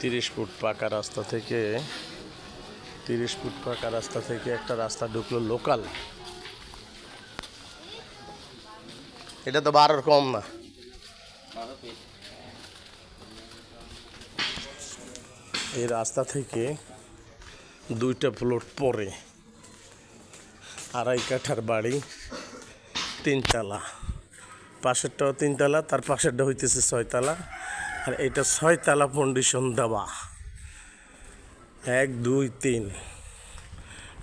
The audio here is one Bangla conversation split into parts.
তিরিশ ফুট পাকা রাস্তা থেকে, তিরিশ ফুট পাকা রাস্তা থেকে একটা রাস্তা ঢুকলো লোকাল। এটা তো বারোর কম না। এই রাস্তা থেকে দুইটা প্লট পরে, আড়াই কাঠার বাড়ি, তিনতলা। পাশেরটাও তিনতলা, তার পাশেরটা হইতেছে ছয়তলা। আর এটা ছয়তলা কন্ডিশন দেওয়া। এক, দুই, তিন।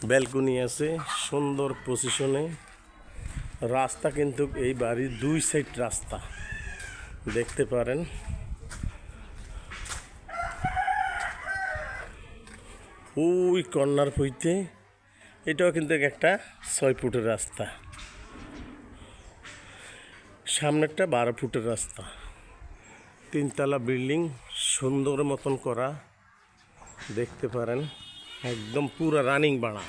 ব্যালকনি আছে, সুন্দর পজিশনে রাস্তা কিন্তু এই বাড়ির দুই সাইড রাস্তা। দেখতে পারেন। ওই কর্নার হইতে এটাও কিন্তু একটা ছয় ফুটের রাস্তা। সামনেরটা বারো ফুটের রাস্তা। তিনতলা বিল্ডিং সুন্দর মতন করা, দেখতে পারেন, একদম পুরো রানিং বাড়া।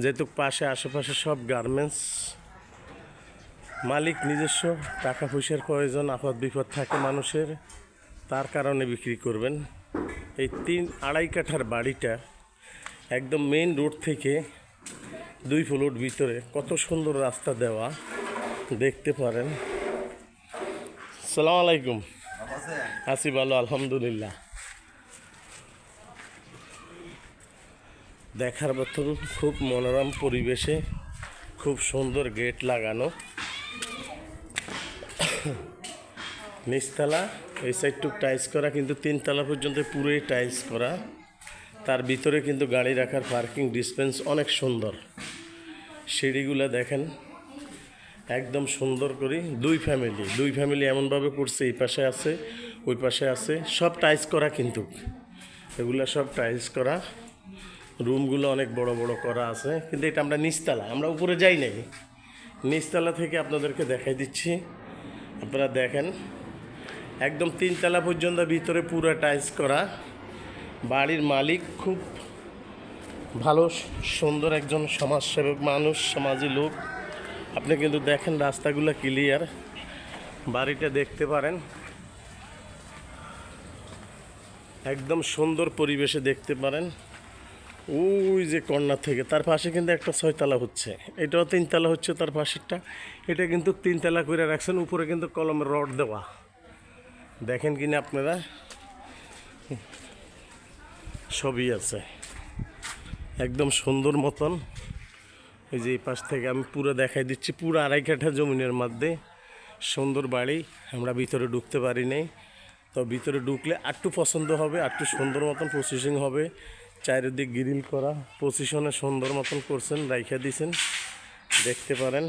যেহেতু পাশে আশেপাশে সব গার্মেন্টস, মালিক নিজস্ব, টাকা পয়সার প্রয়োজন, আপদ বিপদ থাকে মানুষের, তার কারণে বিক্রি করবেন। এই তিন আড়াই কাঠার বাড়িটা একদম মেন রোড থেকে দুই ফ্লোর ভিতরে কত সুন্দর রাস্তা দেওয়া, দেখতে পারেন। সালাম আলাইকুম। আছি ভালো আলহামদুলিল্লাহ। দেখার মতন খুব মনোরম পরিবেশে, খুব সুন্দর গেট লাগানো। নিচতলা, এই সাইডটুক টাইলস করা, কিন্তু তিনতলা পর্যন্ত পুরোই টাইলস করা। তার ভিতরে কিন্তু গাড়ি রাখার পার্কিং ডিসপেন্স অনেক সুন্দর। সিঁড়িগুলো দেখেন একদম সুন্দর করে। দুই ফ্যামিলি দুই ফ্যামিলি এমনভাবে করছে, এই পাশে আছে, ওই পাশে আছে। সব টাইলস করা কিন্তু। এগুলো সব টাইলস করা। রুমগুলো অনেক বড় বড় করা আছে। কিন্তু এটা আমরা নিচতলা, আমরা উপরে যাই নাই। নিচতলা থেকে আপনাদেরকে দেখাই দিচ্ছি। আপনারা দেখেন, একদম তিনতলা পর্যন্ত ভিতরে পুরো টাইলস করা। বাড়ির মালিক খুব ভালো, সুন্দর একজন সমাজসেবক মানুষ, সমাজী লোক। আপনি কিন্তু দেখেন রাস্তাগুলো ক্লিয়ার বাড়িটা দেখতে পারেন। একদম সুন্দর পরিবেশে দেখতে পারেন। ওই যে কর্নার থেকে, তার পাশে কিন্তু একটা ছয়তলা হচ্ছে। এটাও তিনতলা হচ্ছে তার পাশেরটা। এটা কিন্তু তিনতলা করে রাখছেন, উপরে কিন্তু কলমের রড দেওয়া। দেখেন কিনা আপনারা? সবই আছে। একদম সুন্দর মতন। এই যে এই পাশ থেকে আমি পুরো দেখাই দিচ্ছি, পুরো আড়াই কাঠা জমিনের মধ্যে। সুন্দর বাড়ি, আমরা ভিতরে ঢুকতে পারি নাই। তো ভিতরে ঢুকলে আটটু পছন্দ হবে আটটু সুন্দর মতন প্রসেসিং হবে। চারিদিক গ্রিল করা পজিশনে সুন্দর মতন করছেন, রাইখা দিছেন। দেখতে পারেন।